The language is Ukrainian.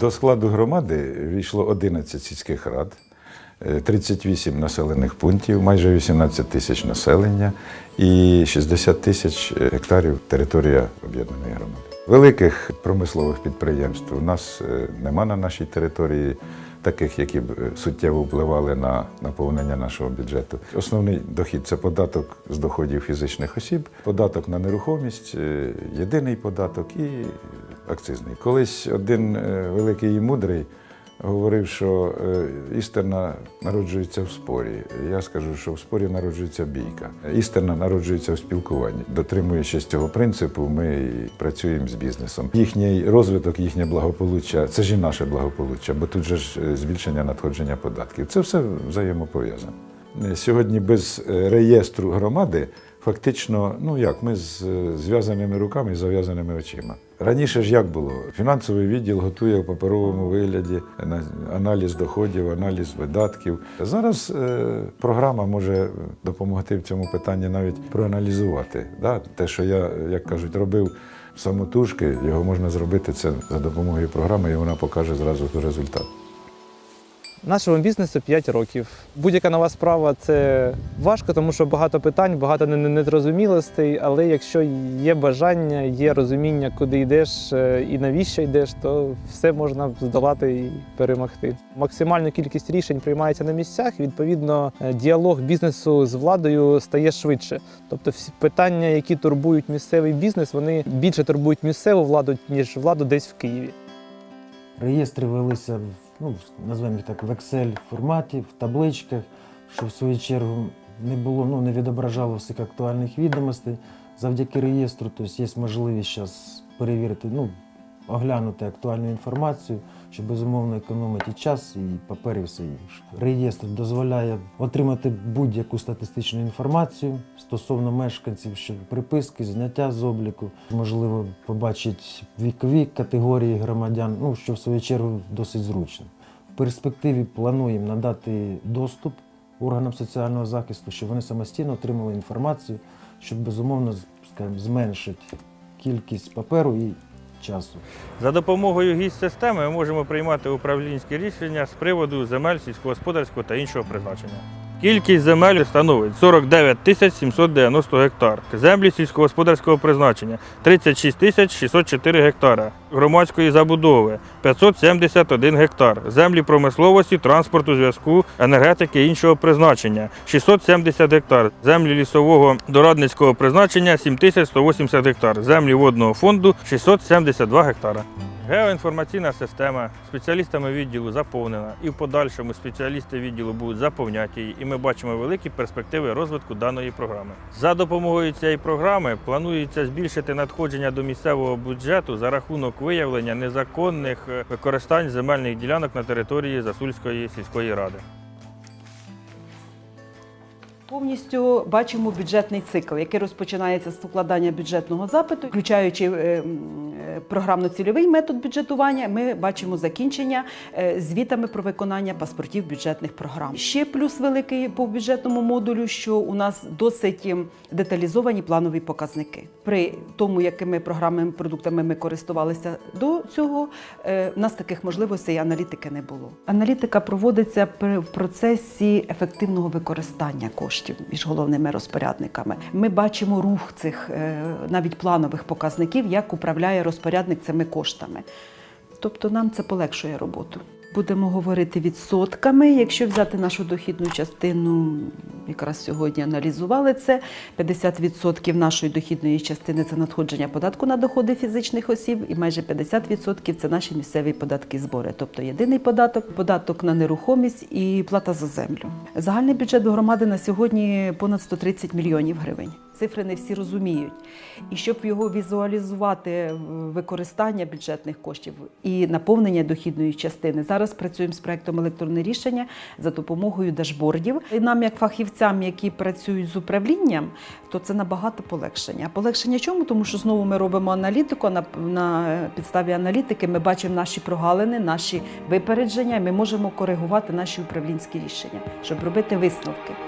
До складу громади війшло 11 сільських рад, е, 38 населених пунктів, майже 18 тисяч населення і 60 тисяч гектарів територія об'єднаної громади. Великих промислових підприємств у нас е, нема на нашій території, таких, які б е, суттєво впливали на наповнення нашого бюджету. Основний дохід це податок з доходів фізичних осіб, податок на нерухомість, е, єдиний податок і акцизний. Колись один е, великий і мудрий говорив, що е, істина народжується в спорі. Я скажу, що в спорі народжується бійка. Істина народжується в спілкуванні. Дотримуючись цього принципу, ми працюємо з бізнесом. Їхній розвиток, їхнє благополуччя це ж і наше благополуччя, бо тут же ж е, збільшення надходження податків. Це все взаємопов'язано. Е, Сьогодні без реєстру громади фактично, ну як, ми з зв'язаними руками і зав'язаними очима. Раніше ж як було? Фінансовий відділ готує в паперовому вигляді аналіз доходів, аналіз видатків. Зараз е, програма може допомогти в цьому питанні навіть проаналізувати. Да? Те, що я, як кажуть, робив самотужки, його можна зробити це за допомогою програми, і вона покаже зразу результат. Нашому бізнесу 5 років. Будь-яка нова справа це важко, тому що багато питань, багато не- не- незрозумілостей. Але якщо є бажання, є розуміння, куди йдеш е, і навіщо йдеш, то все можна здолати і перемогти. Максимальна кількість рішень приймається на місцях. Відповідно, е, діалог бізнесу з владою стає швидше. Тобто, всі питання, які турбують місцевий бізнес, вони більше турбують місцеву владу ніж владу десь в Києві. Реєстри велися в, ну, називаємо їх так, в Excel форматі, в табличках, що в свою чергу не було, ну, не відображало всіх актуальних відомостей. Завдяки реєстру, тобто є можливість зараз перевірити, ну, оглянути актуальну інформацію, що безумовно економить і час, і папер, і все інше. Реєстр дозволяє отримати будь-яку статистичну інформацію стосовно мешканців, що приписки, зняття з обліку, можливо, побачити вікові категорії громадян, ну що в свою чергу досить зручно. В перспективі плануємо надати доступ органам соціального захисту, щоб вони самостійно отримали інформацію, щоб безумовно скажімо, зменшити кількість паперу і часу. За допомогою гість-системи ми можемо приймати управлінські рішення з приводу земель сільськогосподарського та іншого призначення. Кількість земель становить 49 тисяч 790 гектар. Землі сільськогосподарського призначення 36 тисяч 604 гектара. Громадської забудови 571 гектар. Землі промисловості, транспорту, зв'язку, енергетики іншого призначення 670 гектар. Землі лісового дорадницького призначення 7180 гектар. Землі водного фонду 672 гектара. Геоінформаційна система спеціалістами відділу заповнена, і в подальшому спеціалісти відділу будуть заповняти її, і ми бачимо великі перспективи розвитку даної програми. За допомогою цієї програми планується збільшити надходження до місцевого бюджету за рахунок виявлення незаконних е, використань земельних ділянок на території Засульської сільської ради. Повністю бачимо бюджетний цикл, який розпочинається з укладання бюджетного запиту, включаючи е, е, програмно-цільовий метод бюджетування. Ми бачимо закінчення е, звітами про виконання паспортів бюджетних програм. Ще плюс великий по бюджетному модулю, що у нас досить ем, деталізовані планові показники. При тому, якими програмними продуктами ми користувалися до цього, у нас таких можливостей аналітики не було. Аналітика проводиться в процесі ефективного використання коштів між головними розпорядниками. Ми бачимо рух цих е, навіть планових показників, як управляє розпорядник цими коштами. Тобто нам це полегшує роботу. Будемо говорити відсотками. Якщо взяти нашу дохідну частину, якраз сьогодні аналізували це. 50% нашої дохідної частини це надходження податку на доходи фізичних осіб, і майже 50% це наші місцеві податки збори, тобто єдиний податок, податок на нерухомість і плата за землю. Загальний бюджет громади на сьогодні понад 130 мільйонів гривень. Цифри не всі розуміють. І щоб його візуалізувати використання бюджетних коштів і наповнення дохідної частини, зараз працюємо з проектом електронне рішення за допомогою дашбордів. І нам, як фахівцям, які працюють з управлінням, то це набагато полегшення. Полегшення чому? Тому що знову ми робимо аналітику. На, на підставі аналітики ми бачимо наші прогалини, наші випередження. Ми можемо коригувати наші управлінські рішення, щоб робити висновки.